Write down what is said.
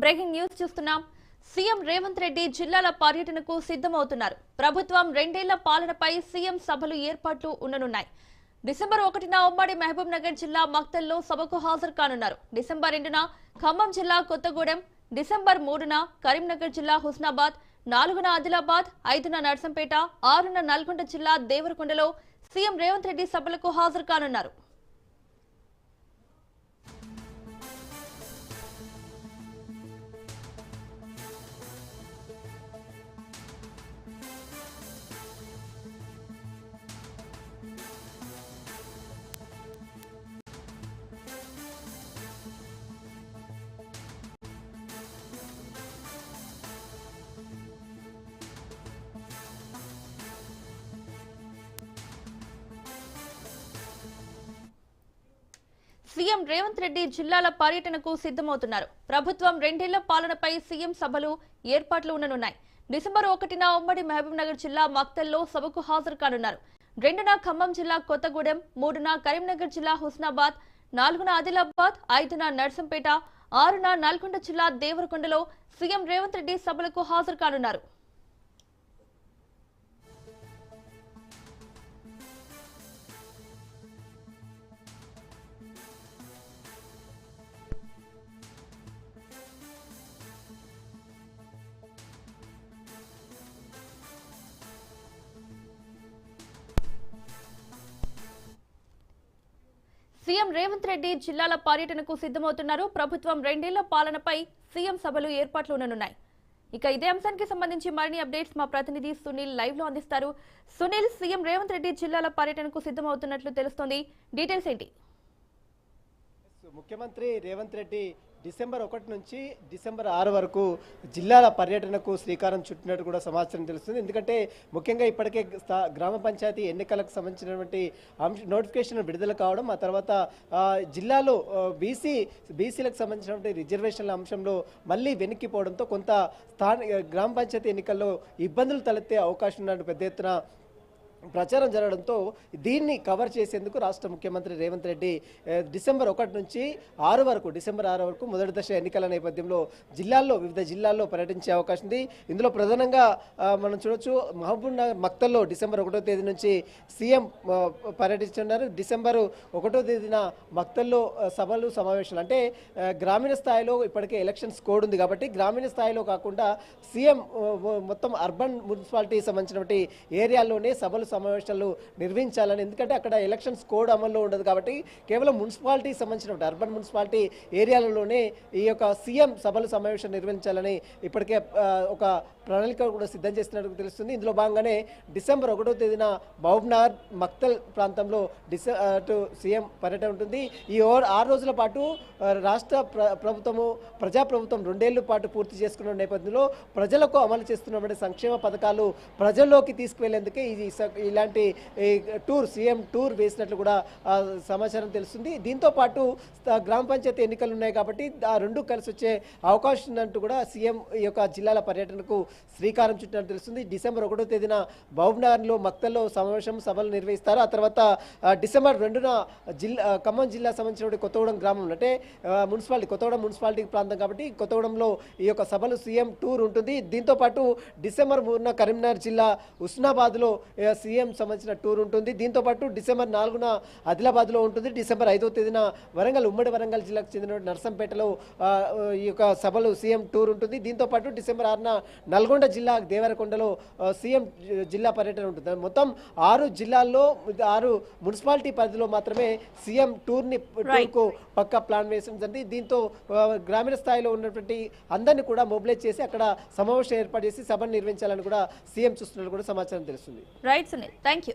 Breaking news చూస్తున్నాం. CM Revanth Reddy జిల్లాల పర్యటనకు సిద్ధమవుతున్నారు. ప్రభుత్వం రెండేళ్ళ పాలనపై సీఎం సభలు ఏర్పాట్లు ఉండనున్నాయి. డిసెంబర్ ఒకటిన ఉమ్మడి మహబూబ్ నగర్ జిల్లా మక్తల్లో సభకు హాజరు కానున్నారు. డిసెంబర్ రెండున ఖమ్మం జిల్లా కొత్తగూడెం డిసెంబర్ మూడున కరీంనగర్ జిల్లా హుస్నాబాద్ నాలుగున ఆదిలాబాద్ ఐదున నర్సంపేట ఆరున నల్గొండ జిల్లా దేవరకొండలో సీఎం రేవంత్ రెడ్డి సభలకు హాజరు కానున్నారు. సీఎం రేవంత్ రెడ్డి జిల్లాల పర్యటనకు సిద్ధమవుతున్నారు. ప్రభుత్వం రెండేళ్ళ పాలనపై సీఎం సభలు ఏర్పాట్లు ఉండనున్నాయి. డిసెంబర్ ఒకటిన ఉమ్మడి మహబూబ్నగర్ జిల్లా మక్తల్లో సభకు హాజరు కానున్నారు. రెండున ఖమ్మం జిల్లా కొత్తగూడెం మూడున కరీంనగర్ జిల్లా హుస్నాబాద్ నాలుగున ఆదిలాబాద్ ఐదున నర్సంపేట ఆరున నల్గొండ జిల్లా దేవరకొండలో సీఎం రేవంత్ రెడ్డి సభలకు హాజరు కానున్నారు. సీఎం రేవంత్ రెడ్డి జిల్లాల పర్యటనకు సిద్ధమవుతున్నారు. ప్రభుత్వం రెండేళ్ళ పాలనపై సీఎం సభలు ఏర్పాట్లు ఉండనున్నాయి. ఇక ఇదే అంశానికి సంబంధించి మరిన్ని అప్డేట్స్ మా ప్రతినిధి సునీల్ లైవ్లో అందిస్తారు. సునీల్ సీఎం రేవంత్ రెడ్డి జిల్లాల పర్యటనకు సిద్ధమవుతున్నట్లు తెలుస్తోంది. డీటెయిల్స్ ఏంటి? ముఖ్యమంత్రి రేవంత్ రెడ్డి డిసెంబర్ ఒకటి నుంచి డిసెంబర్ ఆరు వరకు జిల్లాల పర్యటనకు శ్రీకారం చుట్టినట్టు కూడా సమాచారం తెలుస్తుంది. ఎందుకంటే ముఖ్యంగా ఇప్పటికే స్థా- గ్రామ పంచాయతీ ఎన్నికలకు సంబంధించినటువంటి అంశ నోటిఫికేషన్ విడుదల కావడం ఆ తర్వాత జిల్లాలో బీసీ బీసీలకు సంబంధించినటువంటి రిజర్వేషన్ల అంశంలో మళ్ళీ వెనక్కిపోవడంతో కొంత స్థానిక గ్రామ పంచాయతీ ఎన్నికల్లో ఇబ్బందులు తలెత్తే అవకాశం ఉన్నట్టు పెద్ద ఎత్తున ప్రచారం జరగడంతో దీన్ని కవర్ చేసేందుకు రాష్ట్ర ముఖ్యమంత్రి రేవంత్ రెడ్డి డిసెంబర్ ఒకటి నుంచి ఆరు వరకు డిసెంబర్ ఆరు వరకు మొదటి దశ ఎన్నికల నేపథ్యంలో జిల్లాల్లో వివిధ జిల్లాల్లో పర్యటించే అవకాశం ఉంది. ఇందులో ప్రధానంగా మనం చూడొచ్చు మహబూబ్ నగర్ మక్తల్లో డిసెంబర్ ఒకటో తేదీ నుంచి సీఎం పర్యటిస్తున్నారు డిసెంబర్ ఒకటో తేదీన మక్తల్లో సభలు సమావేశాలు అంటే గ్రామీణ స్థాయిలో ఇప్పటికే ఎలక్షన్స్ కోడ్ ఉంది కాబట్టి గ్రామీణ స్థాయిలో కాకుండా సీఎం మొత్తం అర్బన్ మున్సిపాలిటీ సంబంధించినటువంటి ఏరియాల్లోనే సభలు సమావేశాలు నిర్వహించాలని. ఎందుకంటే అక్కడ ఎలక్షన్స్ కోడ్ అమల్లో ఉండదు కాబట్టి కేవలం మున్సిపాలిటీకి సంబంధించిన అర్బన్ మున్సిపాలిటీ ఏరియాలలోనే ఈ యొక్క సీఎం సభలు సమావేశాలు నిర్వహించాలని ఇప్పటికే ఒక ప్రణాళిక కూడా సిద్ధం చేస్తున్నట్టు తెలుస్తుంది. ఇందులో భాగంగానే డిసెంబర్ ఒకటో తేదీన మహబూబ్నగర్ మక్తల్ ప్రాంతంలో డిసె అటు సీఎం పర్యటన ఉంటుంది. ఈ ఓ- ఆరు రోజుల పాటు రాష్ట్ర ప్రభుత్వము ప్రజాప్రభుత్వం రెండేళ్ళ పాటు పూర్తి చేసుకున్న నేపథ్యంలో ప్రజలకు అమలు చేస్తున్నటువంటి సంక్షేమ పథకాలు ప్రజల్లోకి తీసుకువెళ్ళేందుకే ఈ ఇలాంటి ఈ టూర్ సీఎం టూర్ వేసినట్లు కూడా సమాచారం తెలుస్తుంది. దీంతో పాటు గ్రామ పంచాయతీ ఎన్నికలు ఉన్నాయి కాబట్టి ఆ రెండు కలిసి వచ్చే అవకాశం ఉన్నట్టు కూడా సీఎం ఈ యొక్క జిల్లాల పర్యటనకు శ్రీకారం చుట్టినట్టు తెలుస్తుంది. డిసెంబర్ ఒకటో తేదీన బహుబ్నగర్లో మక్తల్లో సమావేశం సభలు నిర్వహిస్తారు. ఆ తర్వాత డిసెంబర్ రెండున జిల్లా ఖమ్మం జిల్లా సంబంధించిన కొత్తగూడెం గ్రామం అంటే మున్సిపాలిటీ కొత్తగూడెం మున్సిపాలిటీ ప్రాంతం కాబట్టి కొత్తగూడెంలో ఈ యొక్క సభలు సీఎం టూర్ ఉంటుంది. దీంతో పాటు డిసెంబర్ మూడున కరీంనగర్ జిల్లా ఉస్నాబాద్లో సీఎం సీఎం సంబంధించిన టూర్ ఉంటుంది. దీంతో పాటు డిసెంబర్ నాలుగున ఆదిలాబాద్లో ఉంటుంది. డిసెంబర్ ఐదో తేదీన వరంగల్ ఉమ్మడి వరంగల్ జిల్లాకు చెందిన నర్సంపేటలో ఈ యొక్క సభలు సీఎం టూర్ ఉంటుంది. దీంతో పాటు డిసెంబర్ ఆరున నల్గొండ జిల్లా దేవరకొండలో సీఎం జిల్లా పర్యటన ఉంటుంది. మొత్తం ఆరు జిల్లాల్లో ఆరు మున్సిపాలిటీ పరిధిలో మాత్రమే సీఎం టూర్ని టూర్కు పక్క ప్లాన్ వేసింది దీంతో గ్రామీణ స్థాయిలో ఉన్నటువంటి అందరినీ కూడా మొబిలైజ్ చేసి అక్కడ సమావేశం ఏర్పాటు చేసి సభను నిర్వహించాలని కూడా సీఎం చూస్తున్నట్టు కూడా సమాచారం తెలుస్తుంది. Right Thank you.